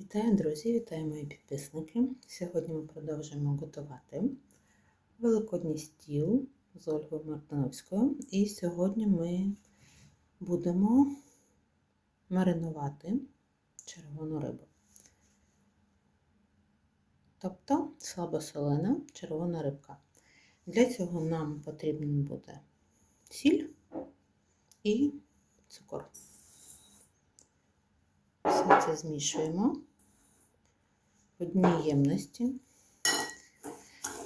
Вітаю, друзі, вітаю мої підписники. Сьогодні ми продовжуємо готувати великодній стіл з Ольгою Мартиновською. І сьогодні ми будемо маринувати червону рибу. Тобто слабосолена червона рибка. Для цього нам потрібен буде сіль і цукор. Все це змішуємо в одній ємності.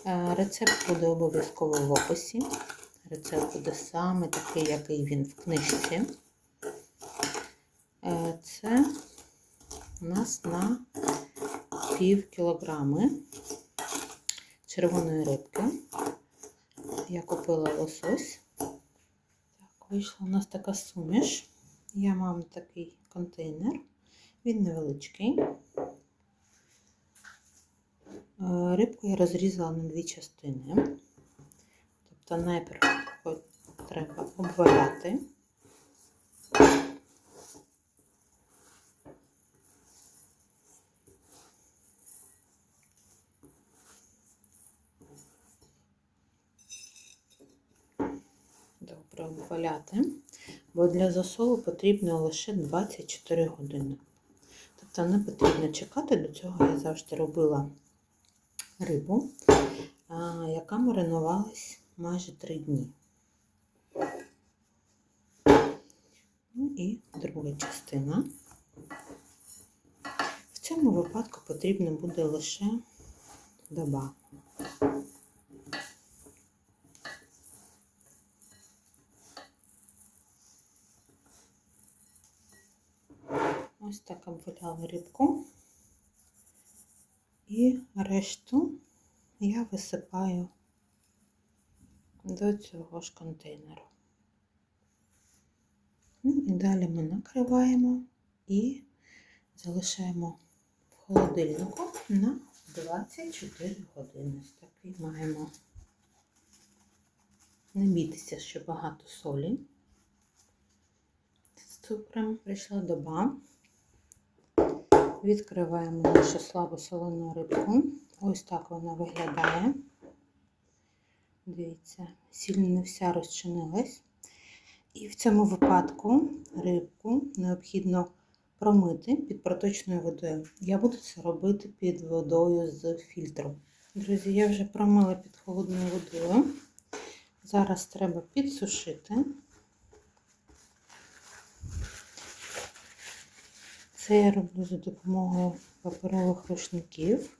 Е, Рецепт буде обов'язково в описі. Рецепт буде саме такий, який він в книжці. Е, Це у нас на пів кілограми червоної рибки. Я купила лосось. Так, вийшла у нас така суміш. Я маю такий контейнер. Він невеличкий. Е, Рибку я розрізала на дві частини. Тобто найперше треба обваляти. Добре обваляти, бо для засолу потрібно лише 24 години. Тобто не потрібно чекати, до цього я завжди робила рибу, яка маринувалась майже 3 дні. Ну і друга частина. В цьому випадку потрібна буде лише доба. Ось так обваляла рибку. І решту я висипаю до цього ж контейнеру. Ну, і далі ми накриваємо і залишаємо в холодильнику на 24 години. Ось такий маємо. Не бійтеся, що багато солі. З цукром прийшла доба. Відкриваємо нашу слабосолену рибку. Ось так вона виглядає. Дивіться, сильно не вся розчинилась. І в цьому випадку рибку необхідно промити під проточною водою. Я буду це робити під водою з фільтром. Друзі, я вже промила під холодною водою. Зараз треба підсушити. Це я роблю за допомогою паперових рушників.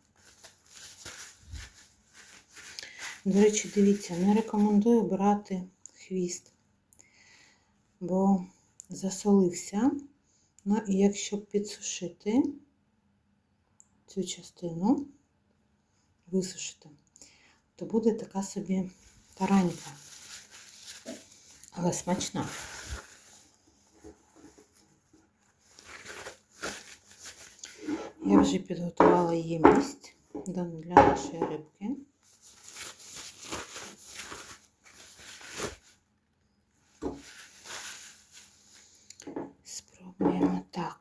До речі, дивіться, не рекомендую брати хвіст, бо засолився. Ну і якщо підсушити цю частину, висушити, то буде така собі таранька, але смачна. Я вже підготувала ємність для нашої рибки. Спробуємо так.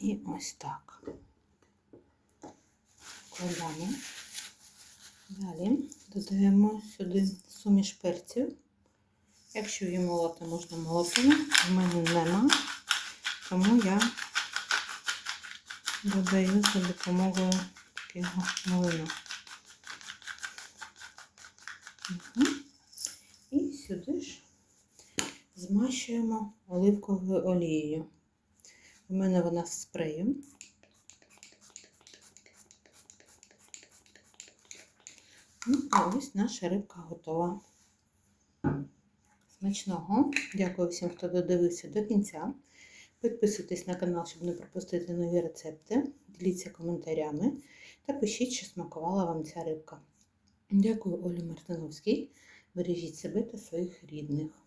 І ось так. Кладемо. Далі додаємо сюди суміш перців. Якщо її молоти, можна молотити. В мене нема, тому я додаю за допомогою такого млина. Угу. І сюди ж змащуємо оливковою олією. У мене вона з спрею. Ну, а ось наша рибка готова. Смачного. Дякую всім, хто додивився до кінця. Підписуйтесь на канал, щоб не пропустити нові рецепти. Діліться коментарями та пишіть, що смакувала вам ця рибка. Дякую Олі Мартиновській. Бережіть себе та своїх рідних.